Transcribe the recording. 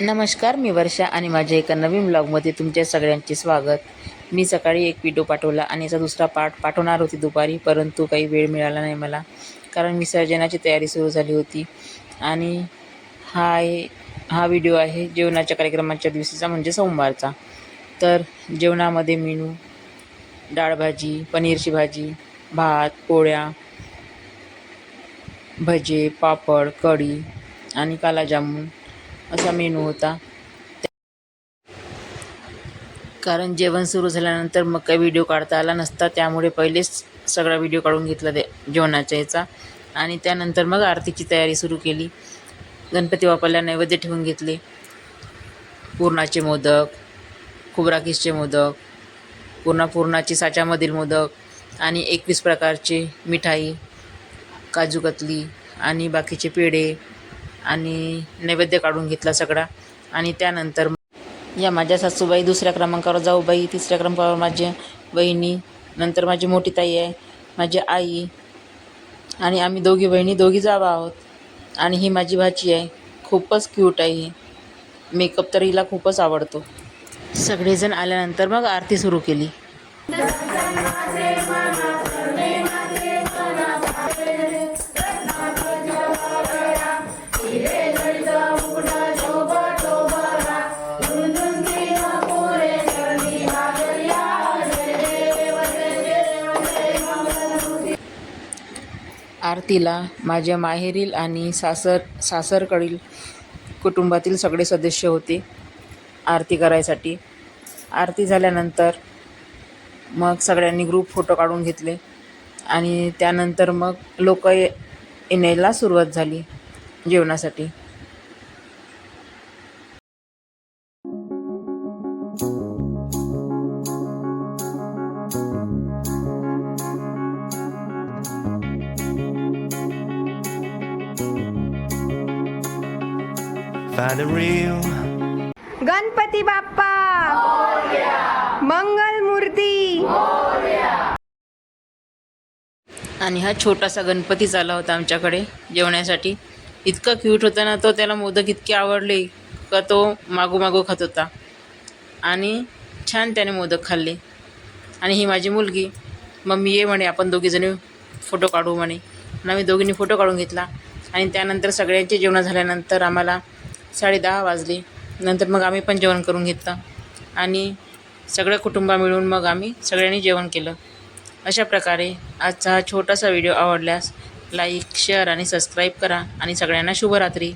नमस्कार मी वर्षा आणि माझ्या एका नवीन ब्लॉगमध्ये तुमच्या सगळ्यांचे स्वागत. मी सकाळी एक व्हिडिओ पाठवला आणि याचा दुसरा पार्ट पाठवणार होती दुपारी परंतु काही वेळ मिळाला नाही मला कारण विसर्जनाची तयारी सुरू झाली होती. आणि हा आहे हा व्हिडिओ आहे जेवणाच्या कार्यक्रमाच्या दिवशीचा म्हणजे सोमवारचा. तर जेवणामध्ये मेनू डाळ भाजी पनीरची भाजी भात पोळ्या भजे पापड कढी आणि काला जामून. असा मेनू होता. कारण जेवण सुरू झाल्यानंतर मग काही व्हिडिओ काढता आला नसता त्यामुळे पहिलेच सगळा व्हिडिओ काढून घेतला ते जेवणाच्या ह्याचा. आणि त्यानंतर मग आरतीची तयारी सुरू केली. गणपती बाप्पाला नैवेद्य ठेवून घेतले. पुरणाचे मोदक खुबराकीसचे मोदक पूर्ण पूर्णाची साच्यामधील मोदक आणि एकवीस प्रकारचे मिठाई काजूकतली आणि बाकीचे पेढे. आणि नैवेद्य काढून घेतला सगळा. आणि त्यानंतर या माझ्या सासूबाई दुसऱ्या क्रमांकावर जाऊबाई तिसऱ्या क्रमांकावर माझ्या बहिणी नंतर माझी मोठी ताई आहे माझी आई आणि आम्ही दोघी बहिणी दोघी जावा आहोत. आणि ही माझी भाची आहे. खूपच क्यूट आहे ही. मेकअप तर हिला खूपच आवडतो. सगळेजण आल्यानंतर मग आरती सुरू केली. आरतीला माझ्या माहेरील आणि सासर सासरकडील कुटुंबातील सगळे सदस्य होते आरती करायसाठी. आरती झाल्यानंतर मग सगळ्यांनी ग्रुप फोटो काढून घेतले आणि त्यानंतर मग लोक ये येण्याला सुरुवात झाली जेवणासाठी. Find a real. Ganpati Bappa. मंगल मूर्ती. आणि हा छोटासा गणपतीच आला होता आमच्याकडे जेवण्यासाठी. इतका क्यूट होता ना तो त्याला मोदक इतके आवडले का तो मागोमागो खात होता. आणि छान त्याने मोदक खाल्ले. आणि ही माझी मुलगी मम्मी ये म्हणे आपण दोघीजणी फोटो काढू म्हणे. आणि आम्ही दोघींनी फोटो काढून घेतला. आणि त्यानंतर सगळ्यांचे जेवण झाल्यानंतर आम्हाला साडेदहा वाजले. नंतर मग आम्ही पण जेवण करून घेतलं. आणि सगळं कुटुंब मिळून मग आम्ही सगळ्यांनी जेवण केलं. अशा प्रकारे आजचा हा छोटासा व्हिडिओ आवडल्यास लाईक शेअर आणि सबस्क्राईब करा. आणि सगळ्यांना शुभरात्री.